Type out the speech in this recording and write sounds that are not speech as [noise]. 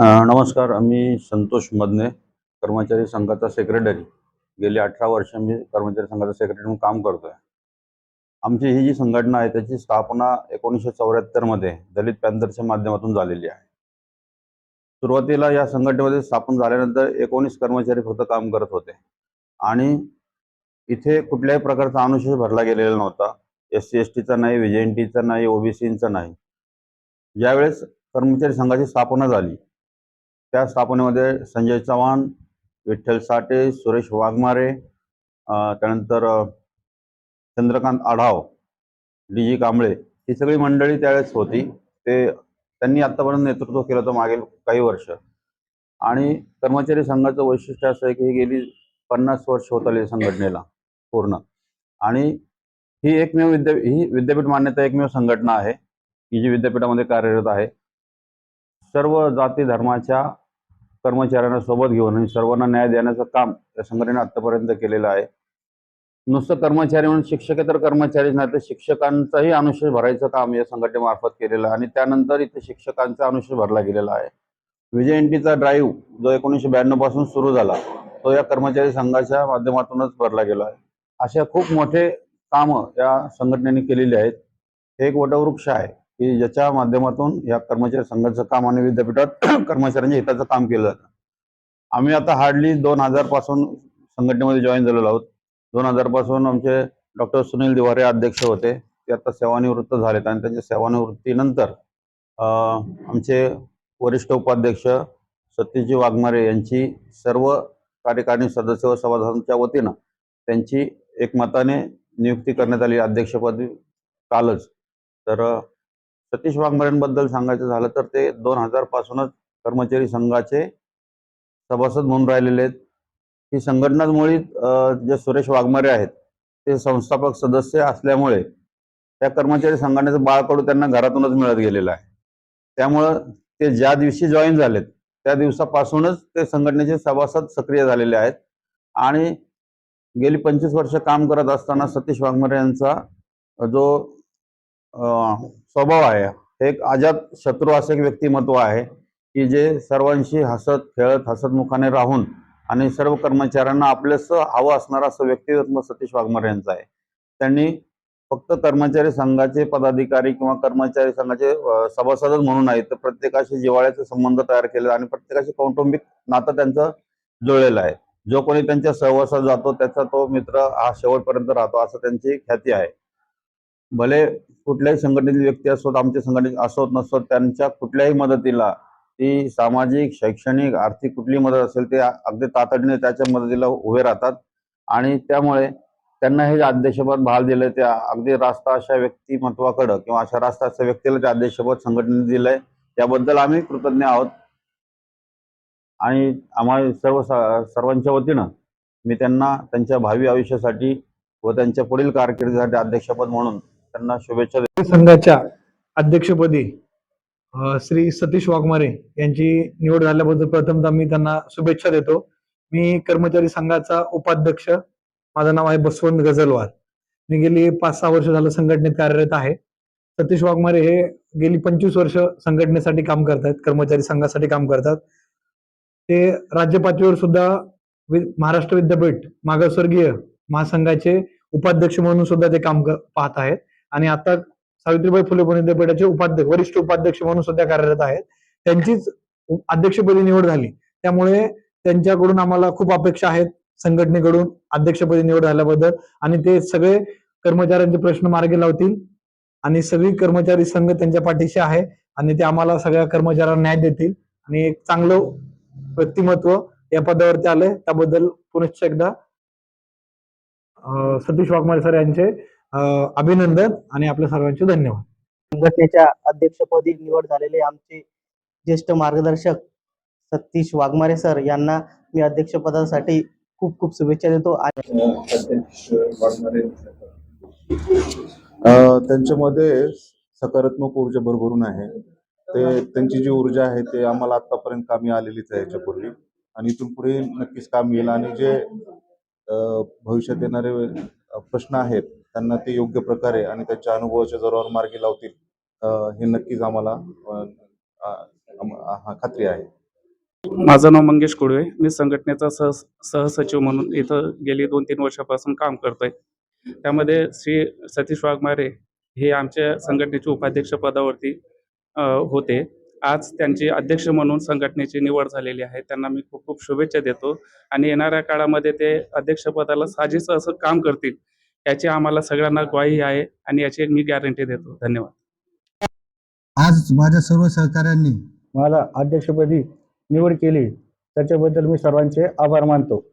नमस्कार मी संतोष मदने कर्मचारी संघाचा सेक्रेटरी गेली अठरा वर्ष मी कर्मचारी संघाचा सेक्रेटरी म्हणून काम करतोय. आमची ही जी संघटना आहे त्याची स्थापना एकोणीसशे चौऱ्याहत्तरमध्ये दलित पॅन्थरच्या माध्यमातून झालेली आहे. सुरुवातीला या संघटनेमध्ये स्थापन झाल्यानंतर एकोणीस कर्मचारी फक्त काम करत होते. आणि इथे कुठल्याही प्रकारचा अनुशेष भरला गेलेला नव्हता. एस सी एस टीचा नाही व्ही एन नाही ओबीसीचा नाही. ज्यावेळेस कर्मचारी संघाची स्थापना झाली त्या स्थापनेमध्ये संजय चव्हाण विठ्ठल साठे सुरेश वाघमारे त्यानंतर चंद्रकांत आढाव डी जी कांबळे ही सगळी मंडळी त्यावेळेस होती. ते त्यांनी आत्तापर्यंत नेतृत्व केलं होतं मागील काही वर्ष. आणि कर्मचारी संघाचं वैशिष्ट्य असं आहे की ही गेली पन्नास वर्ष होत आली संघटनेला पूर्ण. आणि ही एकमेव विद्या ही विद्यापीठ मान्यता एकमेव संघटना आहे. की जी विद्यापीठामध्ये कार्यरत आहे. सर्व जाती धर्माच्या कर्मचाऱ्यांना सोबत घेऊन आणि सर्वांना न्याय देण्याचं काम या संघटनेने आतापर्यंत केलेलं आहे. नुसतं कर्मचारी म्हणून शिक्षकेतर कर्मचारीच नाही तर शिक्षकांचाही अनुशेष भरायचं काम या संघटनेमार्फत केलेलं आहे आणि त्यानंतर इथे शिक्षकांचा अनुशेष भरला गेलेला आहे. विजय एनटीचा ड्राईव्ह जो एकोणीसशे ब्याण्णवपासून सुरू झाला तो या कर्मचारी संघाच्या माध्यमातूनच भरला गेला आहे. अशा खूप मोठे कामं या संघटनेने केलेली आहेत. हे एक वटवृक्ष आहे. की ज्याच्या माध्यमातून या कर्मचारी संघाचं काम आणि विद्यापीठात [clears throat] कर्मचाऱ्यांच्या हिताचं काम केलं जातं. आम्ही आता हार्डली दोन हजारपासून संघटनेमध्ये जॉईन झालेलो आहोत. दोन हजारपासून आमचे डॉक्टर सुनील दिवारे अध्यक्ष होते. ते आता सेवानिवृत्त झालेत आणि त्यांच्या सेवानिवृत्तीनंतर आमचे वरिष्ठ उपाध्यक्ष सत्यजी वाघमारे यांची सर्व कार्यकारिणी सदस्य व सभासदांच्या वतीनं त्यांची एकमताने नियुक्ती करण्यात आली. अध्यक्षपदी कालच. तर सतीश वाघमारेंबद्दल सांगायचं झालं तर ते दोन हजार पासूनच कर्मचारी संघाचे सभासद म्हणून राहिलेले आहेत. ही संघटनाच जे सुरेश वाघमारे आहेत ते संस्थापक सदस्य असल्यामुळे त्या कर्मचारी संघटनेचं बाळकडू त्यांना घरातूनच मिळत गेलेलं आहे. त्यामुळं ते ज्या दिवशी जॉईन झालेत त्या दिवसापासूनच ते संघटनेचे सभासद सक्रिय झालेले आहेत. आणि गेली पंचवीस वर्ष काम करत असताना सतीश वाघमारे यांचा जो स्वभाव आहे. एक अजात शत्रू असं एक व्यक्तिमत्व आहे की जे सर्वांशी हसत खेळत हसतमुखाने राहून आणि सर्व कर्मचाऱ्यांना आपलंसं हवं असणारा असं व्यक्तिमत्व सतीश वाघमारे यांचं आहे. त्यांनी फक्त कर्मचारी संघाचे पदाधिकारी किंवा कर्मचारी संघाचे सभासदच म्हणून नाही तर प्रत्येकाशी जिवाळ्याचे संबंध तयार केले आणि प्रत्येकाशी कौटुंबिक नातं त्यांचं जुळलेलं आहे. जो कोणी त्यांच्या सहवासात जातो त्याचा तो मित्र हा शेवटपर्यंत राहतो असं त्यांची ख्याती आहे. भले कुठल्याही संघटनेतील व्यक्ती असोत आमच्या संघटनेत असोत नसोत त्यांच्या कुठल्याही मदतीला ती सामाजिक शैक्षणिक आर्थिक कुठली मदत असेल ते अगदी तातडीने त्याच्या मदतीला उभे राहतात. आणि त्यामुळे त्यांना हे जे अध्यक्षपद बहाल दिलं त्या अगदी रास्ता अशा व्यक्तिमत्वाकडं किंवा अशा रास्ता अशा व्यक्तीला ते अध्यक्षपद संघटनेने दिलंय त्याबद्दल आम्ही कृतज्ञ आहोत. आणि आम्हा सर्व सर्वांच्या वतीनं मी त्यांना त्यांच्या भावी आयुष्यासाठी व त्यांच्या पुढील कारकिर्दीसाठी अध्यक्षपद म्हणून त्यांना शुभेच्छा संघाच्या अध्यक्षपदी श्री सतीश वाघमारे यांची निवड झाल्याबद्दल प्रथमतः मी त्यांना शुभेच्छा देतो. मी कर्मचारी संघाचा उपाध्यक्ष माझं नाव आहे बसवंत गजलवार. मी गेली पाच सहा वर्ष झालं संघटनेत कार्यरत आहे. सतीश वाघमारे हे गेली पंचवीस वर्ष संघटनेसाठी काम करतात कर्मचारी संघासाठी काम करतात. ते राज्य पातळीवर सुद्धा महाराष्ट्र विद्यापीठ मागासवर्गीय महासंघाचे उपाध्यक्ष म्हणून सुद्धा ते काम पाहत आहेत. आणि आता सावित्रीबाई फुले पुणे विद्यापीठाचे उपाध्यक्ष वरिष्ठ उपाध्यक्ष म्हणून सध्या कार्यरत आहेत. त्यांचीच अध्यक्षपदी निवड झाली. त्यामुळे त्यांच्याकडून आम्हाला खूप अपेक्षा आहेत संघटनेकडून अध्यक्षपदी निवड झाल्याबद्दल. आणि ते सगळे कर्मचाऱ्यांचे प्रश्न मार्गी लावतील. आणि सगळी कर्मचारी संघ त्यांच्या पाठीशी आहे आणि ते आम्हाला सगळ्या कर्मचाऱ्यांना न्याय देतील. आणि एक चांगलं व्यक्तिमत्व या पदावरती आलंय. त्याबद्दल पुनश्च एकदा सतीश वाघमारे सर यांचे अभिनंदन आणि आपल्या सर्वांचे धन्यवाद. संघटनेच्या अध्यक्षपदी निवड झालेले आमचे ज्येष्ठ मार्गदर्शक सतीश वाघमारे सर यांना मी अध्यक्षपदासाठी खूप खूप शुभेच्छा देतो त्यांच्यामध्ये सकारात्मक ऊर्जा भरभरून आहे. ते त्यांची जी ऊर्जा आहे ते आम्हाला आतापर्यंत कामी आलेलीच आहे याच्यापूर्वी. आणि इथून पुढे नक्कीच काम येईल. आणि जे अ, भविष्यात येणारे प्रश्न आहेत त्यांना ते योग्य प्रकारे आणि त्यांच्या अनुभवाच्या जोरावर मार्गी लावतील हे नक्कीच आम्हाला खात्री आहे. माझं नाव मंगेश कुडवे. मी संघटनेचा सह सहसचिव म्हणून इथं गेली दोन तीन वर्षापासून काम करतोय. त्यामध्ये श्री सतीश वाघमारे हे आमच्या संघटनेचे उपाध्यक्ष पदावरती होते. आज त्यांचे अध्यक्ष म्हणून संघटनेची निवड झालेली आहे. त्यांना मी खूप खूप शुभेच्छा देतो. आणि येणाऱ्या काळामध्ये ते अध्यक्षपदाला साजेसं असं काम करतील. याची आम्हाला सगळ्यांना ग्वाही आहे आणि याची मी गॅरंटी देतो. धन्यवाद. आज माझ्या सर्व सहकाऱ्यांनी मला अध्यक्षपदी निवड केली. त्याच्याबद्दल मी सर्वांचे आभार मानतो.